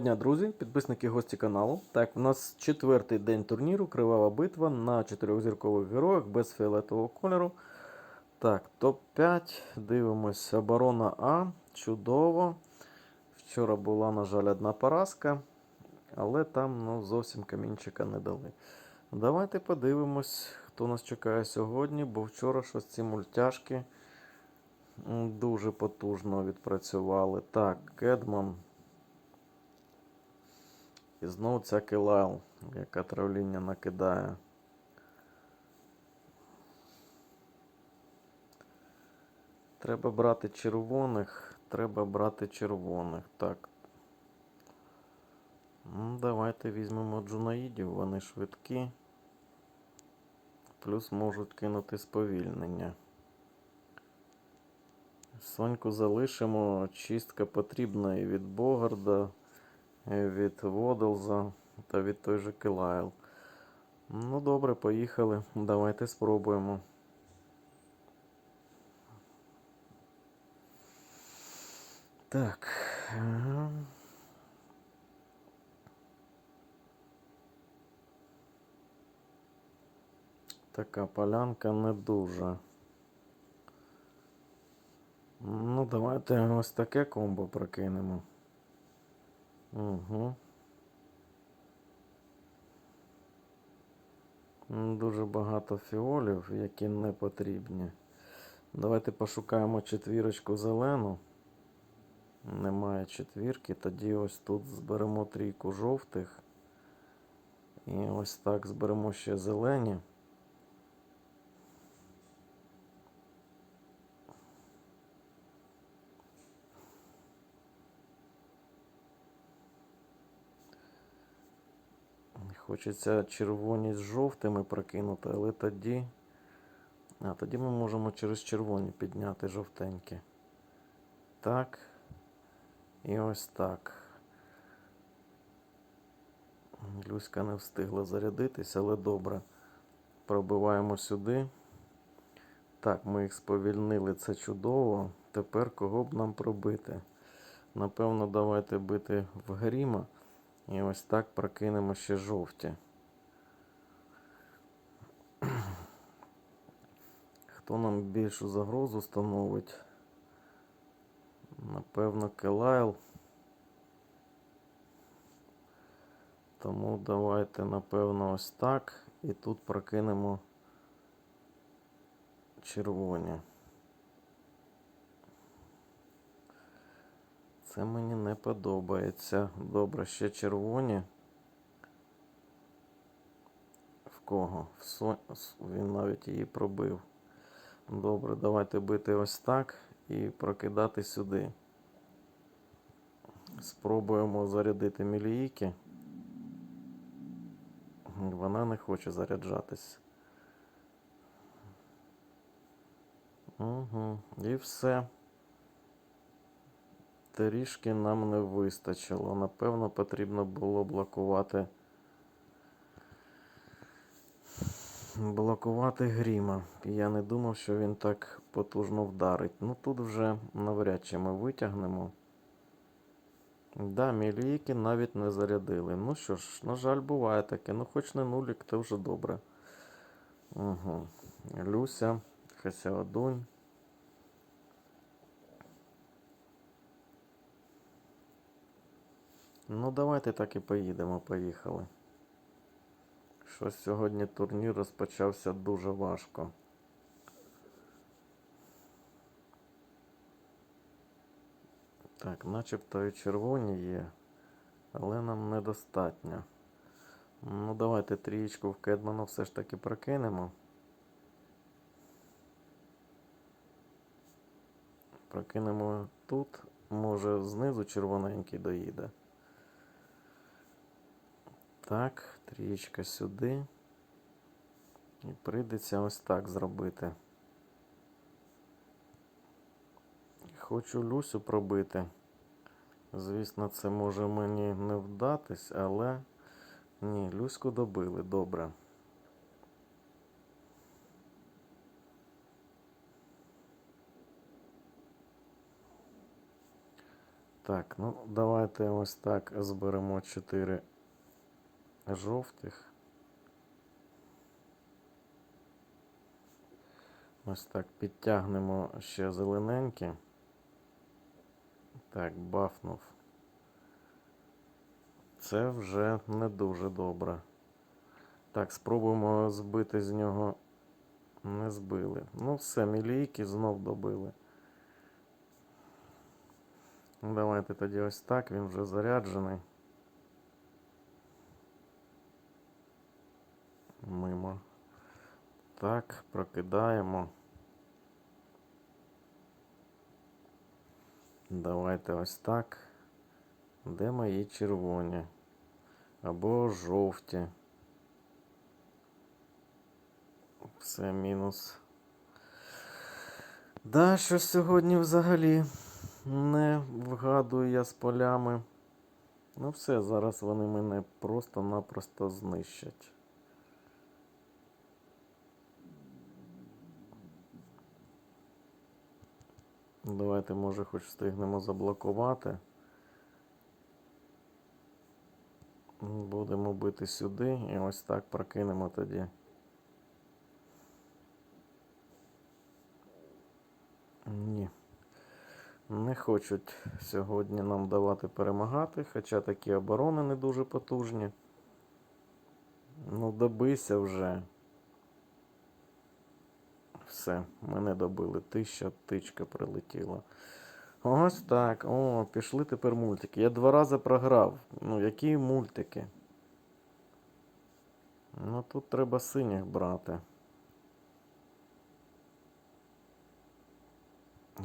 дня, друзі, підписники гості каналу. Так, у нас четвертий день турніру, кривава битва на чотирьохзіркових героях без фіолетового кольору. Так, топ-5. Дивимось. Оборона А. Чудово. Вчора була, на жаль, одна поразка, але там ну, зовсім камінчика не дали. Давайте подивимось, хто нас чекає сьогодні, бо вчора щось ці мультяшки дуже потужно відпрацювали. Так, Кедман. І знову ця Килайл, яка травління накидає. Треба брати червоних. Треба брати червоних. Так. Ну, давайте візьмемо джунаїдів, вони швидкі. Плюс можуть кинути сповільнення. Соньку залишимо. Чистка потрібна і від Богарда, від Водлза та від той же Килайл. Ну добре, поїхали. Давайте спробуємо. Так. Така полянка не дуже. Ну, давайте ось таке комбо прокинемо. Угу. Дуже багато фіолів, які не потрібні. Давайте пошукаємо четвірочку зелену. Немає четвірки, тоді ось тут зберемо трійку жовтих. І ось так зберемо ще зелені. Хочеться червоні з жовтими прокинути, але тоді. А, тоді ми можемо через червоні підняти жовтенькі. Так. І ось так. Люська не встигла зарядитись, але добре. Пробиваємо сюди. Так, ми їх сповільнили, це чудово. Тепер кого б нам пробити? Напевно, давайте бити в гріма. І ось так прокинемо ще жовті. Хто нам більшу загрозу становить? Напевно, Келайл. Тому давайте, напевно, ось так. І тут прокинемо червоні. Це мені не подобається. Добре, ще червоні. В кого? В. Він навіть її пробив. Добре, давайте бити ось так і прокидати сюди. Спробуємо зарядити мілійки. Вона не хоче заряджатись. Угу. І все. Трішки нам не вистачило. Напевно, потрібно було блокувати. Блокувати гріма. Я не думав, що він так потужно вдарить. Ну тут вже навряд чи ми витягнемо. Да, мілійки навіть не зарядили. Ну що ж, на жаль, буває таке. Ну хоч не нулік, то вже добре. Угу. Люся, Хасяодунь. Ну, давайте так і поїдемо, поїхали. Щось сьогодні турнір розпочався дуже важко. Так, начебто і червоні є, але нам недостатньо. Ну, давайте трієчку в Кедману все ж таки прокинемо. Прокинемо тут, може знизу червоненький доїде. Так, трієчка сюди. І прийдеться ось так зробити. Хочу Люсю пробити. Звісно, це може мені не вдатись, але ні, Люську добили, добре. Так, ну давайте ось так зберемо 4 жовтих. Ось так підтягнемо ще зелененькі. Так, бафнув. Це вже не дуже добре. Так, спробуємо збити з нього. Не збили. Ну, все, мілійки знов добили. Давайте тоді ось так, він вже заряджений. Мимо. Так, прокидаємо. Давайте ось так. Де мої червоні? Або жовті. Все мінус. Да, що сьогодні взагалі не вгадую я з полями. Ну все, зараз вони мене просто-напросто знищать. Давайте, може, хоч встигнемо заблокувати. Будемо бити сюди і ось так прокинемо тоді. Ні. Не хочуть сьогодні нам давати перемагати, хоча такі оборони не дуже потужні. Ну, добийся вже. Все, мене добили. Тисяча тичка прилетіла. Ось так. О, пішли тепер мультики. Я два рази програв. Ну, які мультики? Ну тут треба синіх брати.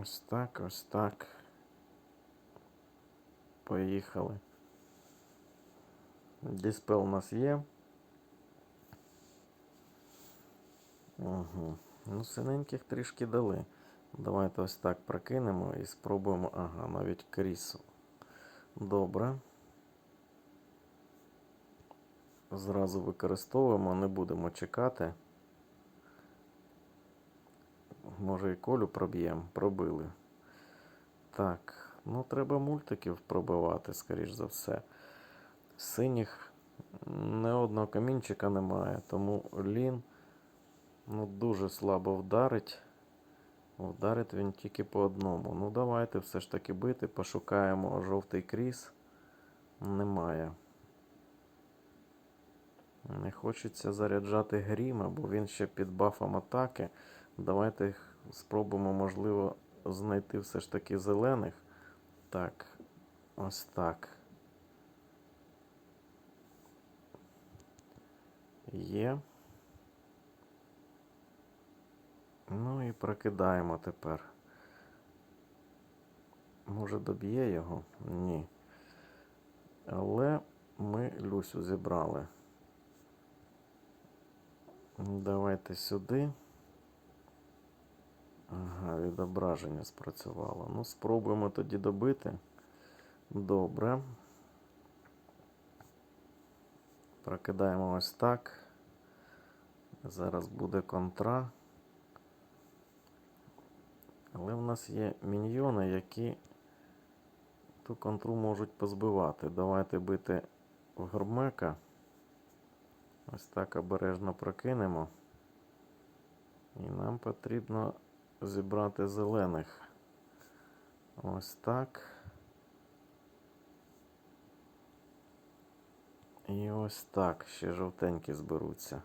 Ось так, ось так. Поїхали. Діспел у нас є. Угу. Ну, синеньких трішки дали. Давайте ось так прокинемо і спробуємо. Ага, навіть крісу. Добре. Зразу використовуємо, не будемо чекати. Може і колю проб'ємо, пробили. Так, ну треба мультиків пробивати, скоріш за все. Синіх не одного камінчика немає, тому лін ну, дуже слабо вдарить. Вдарить він тільки по одному. Ну, давайте все ж таки бити. Пошукаємо жовтий кріс. Немає. Не хочеться заряджати гріма, бо він ще під бафом атаки. Давайте спробуємо, можливо, знайти все ж таки зелених. Так, ось так. Є. Ну і прокидаємо тепер. Може доб'є його? Ні. Але ми Люсю зібрали. Давайте сюди. Ага, відображення спрацювало. Ну, спробуємо тоді добити. Добре. Прокидаємо ось так. Зараз буде контра. Але в нас є міньйони, які ту контру можуть позбивати. Давайте бити в гормека. Ось так обережно прокинемо. І нам потрібно зібрати зелених. Ось так. І ось так. Ще жовтенькі зберуться.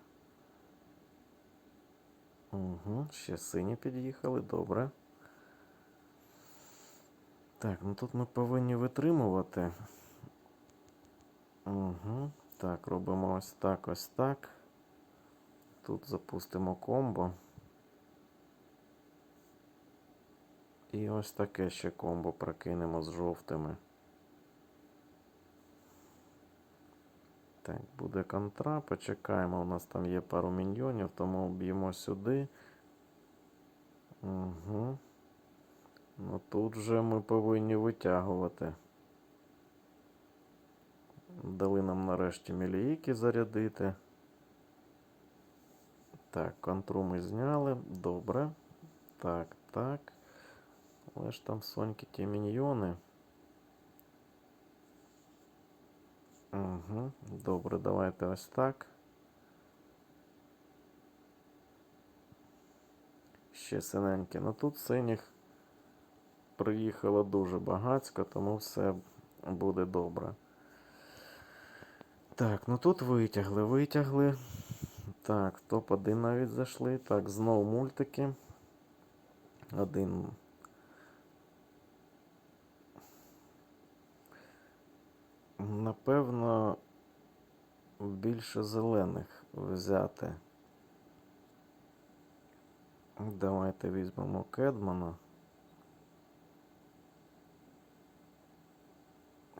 Угу, ще сині під'їхали, добре. Так, ну тут ми повинні витримувати. Угу. Так, робимо ось так, ось так. Тут запустимо комбо. І ось таке ще комбо прокинемо з жовтими. Так, буде контра, почекаємо, у нас там є пару міньйонів, тому б'ємо сюди. Угу. Ну тут же ми повинні витягувати. Дали нам нарешті мілійки зарядити. Так, контру ми зняли. Добре. Так, так. Але ж там соньки ті міньйони. Угу. Добре, давайте ось так. Ще синеньке. Ну тут синіх приїхало дуже багацько, тому все буде добре. Так, ну тут витягли, витягли. Так, топ-1 навіть зайшли. Так, знову мультики. Один. Напевно, більше зелених взяти. Давайте візьмемо Кедмана.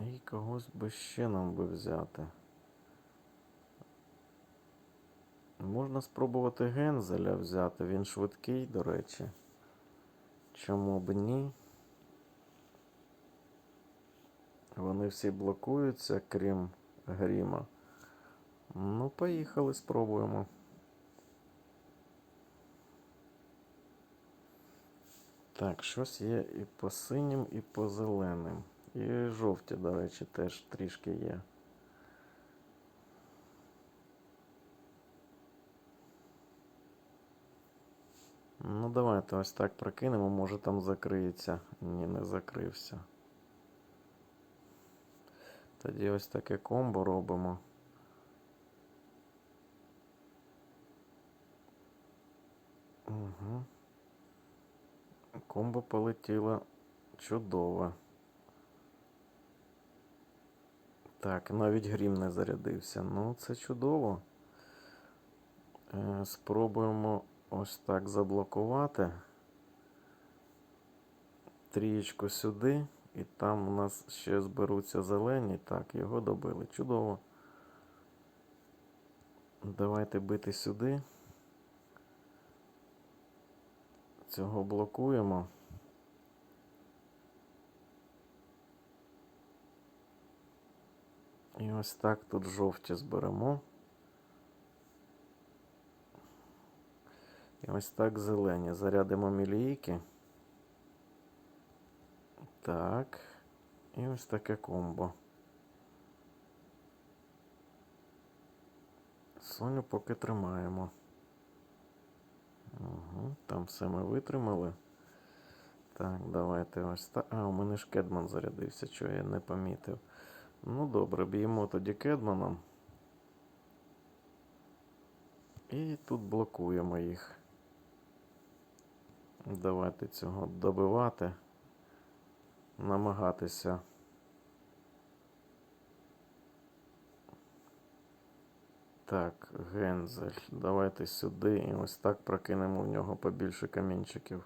І когось би ще нам би взяти. Можна спробувати Гензеля взяти, він швидкий, до речі. Чому б ні? Вони всі блокуються, крім Гріма. Ну, поїхали, спробуємо. Так, щось є і по синім, і по зеленим. І жовті, до речі, теж трішки є. Ну, давайте ось так прокинемо, може там закриється. Ні, не закрився. Тоді ось таке комбо робимо. Угу. Комбо полетіло чудово. Так, навіть грім не зарядився. Ну, це чудово. Е, спробуємо ось так заблокувати. Трієчку сюди. І там у нас ще зберуться зелені. Так, його добили. Чудово. Давайте бити сюди. Цього блокуємо. І ось так тут жовті зберемо. І ось так зелені. Зарядимо мілійки. Так. І ось таке комбо. Соню поки тримаємо. Угу, Там все ми витримали. Так, давайте ось так. А, у мене ж Кедман зарядився, що я не помітив. Ну добре, б'ємо тоді Кедманом. І тут блокуємо їх. Давайте цього добивати, намагатися. Так, Гензель. Давайте сюди і ось так прокинемо в нього побільше камінчиків.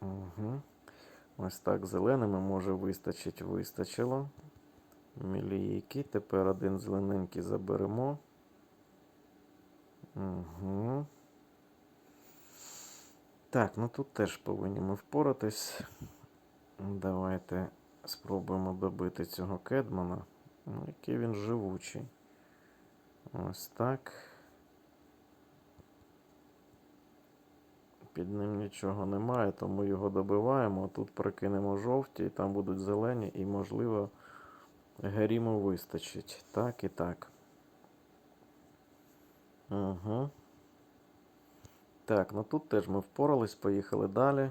Угу. Ось так зеленими може вистачить, вистачило. Мілійки. Тепер один зелененький заберемо. Угу. Так, ну тут теж повинні ми впоратись. Давайте спробуємо добити цього кедмана. Ну, який він живучий. Ось так. Під ним нічого немає, тому його добиваємо. Тут прокинемо жовті, і там будуть зелені, і, можливо, Геріму вистачить. Так і так. Угу. Так, ну тут теж ми впорались, поїхали далі.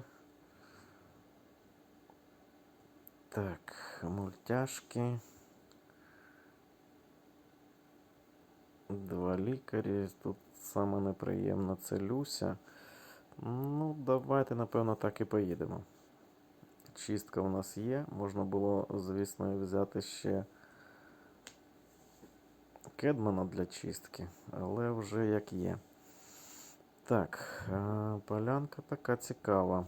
Так, мультяшки. Два лікарі. Тут саме неприємно це Люся. Ну, давайте, напевно, так і поїдемо. Чистка у нас є. Можна було, звісно, взяти ще Кедмана для чистки, але вже як є. Так, полянка така цікава.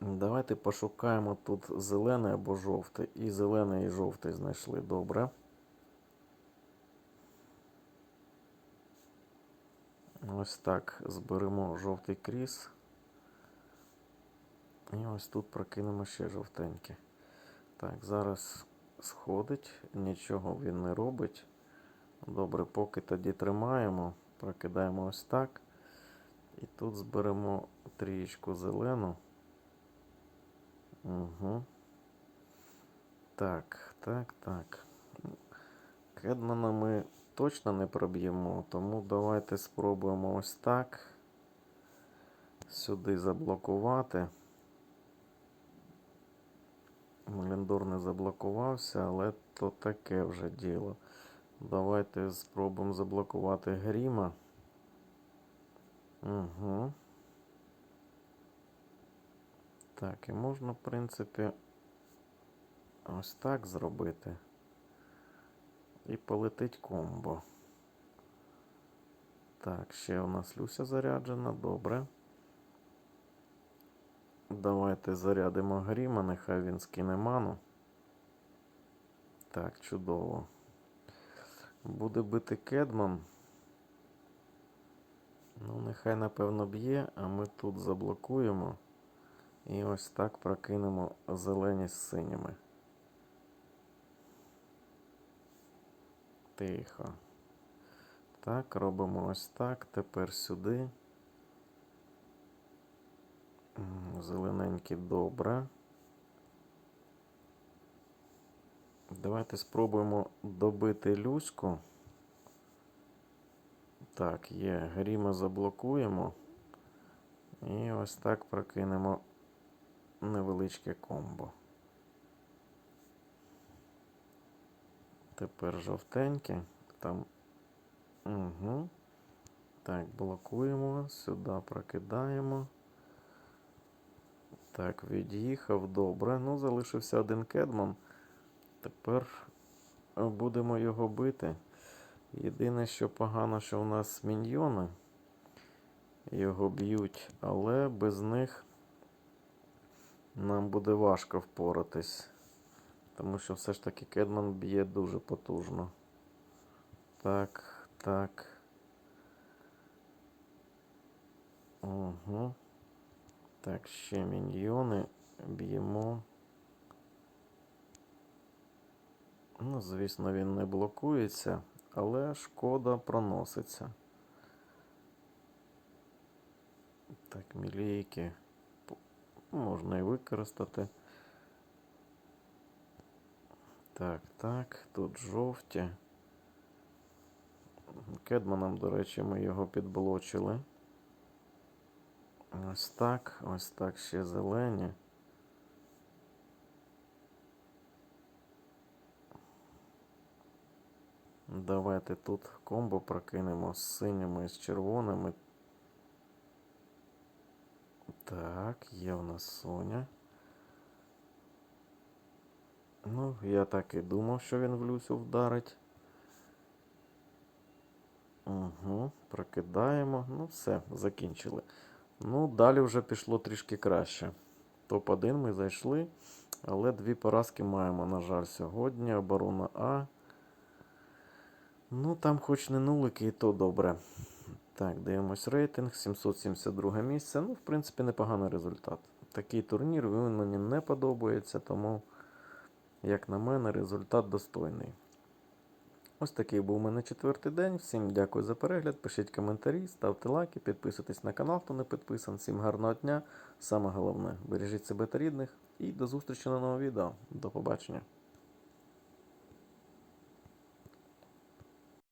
Давайте пошукаємо тут зелений або жовтий. І зелений, і жовтий знайшли добре. Ось так зберемо жовтий кріс. І ось тут прокинемо ще жовтеньке. Так, зараз сходить, нічого він не робить. Добре, поки тоді тримаємо, прокидаємо ось так. І тут зберемо трієчку зелену. Угу. Так, так, так. Кедмана ми точно не проб'ємо, тому давайте спробуємо ось так. Сюди заблокувати. Ліндор не заблокувався, але то таке вже діло. Давайте спробуємо заблокувати Гріма. Угу. Так, і можна, в принципі, ось так зробити. І полетить комбо. Так, ще у нас Люся заряджена, добре. Давайте зарядимо Гріма, нехай він скине ману. Так, чудово. Буде бити Кедман. Ну, нехай, напевно, б'є, а ми тут заблокуємо. І ось так прокинемо зелені з синіми. Тихо. Так, робимо ось так. Тепер сюди. М, Зелененький добре. Давайте спробуємо добити Люську. Так, є. Гріма заблокуємо. І ось так прокинемо невеличке комбо. Тепер жовтеньке. Там. Угу. Так, блокуємо. Сюди прокидаємо. Так, від'їхав. Добре. Ну, залишився один кедман. Тепер будемо його бити. Єдине, що погано, що у нас міньйони його б'ють, але без них нам буде важко впоратись. Тому що все ж таки Кедман б'є дуже потужно. Так, так. Угу. Так, ще міньйони б'ємо. Ну, звісно, він не блокується, але шкода проноситься. Так, мілійки можна і використати. Так, так, тут жовті. Кедманом, до речі, ми його підблочили. Ось так, ось так ще зелені. Давайте тут комбо прокинемо з синіми і з червоними. Так, є у нас Соня. Ну, я так і думав, що він в Люсю вдарить. Угу, прокидаємо. Ну, все, закінчили. Ну, далі вже пішло трішки краще. Топ-1 ми зайшли, але дві поразки маємо, на жаль, сьогодні. Оборона А. Ну, там хоч не нулики, і то добре. Так, дивимось рейтинг. 772 місце. Ну, в принципі, непоганий результат. Такий турнір він мені не подобається, тому, як на мене, результат достойний. Ось такий був у мене четвертий день. Всім дякую за перегляд. Пишіть коментарі, ставте лайки, підписуйтесь на канал, хто не підписан. Всім гарного дня. Саме головне, бережіть себе та рідних. І до зустрічі на новому відео. До побачення.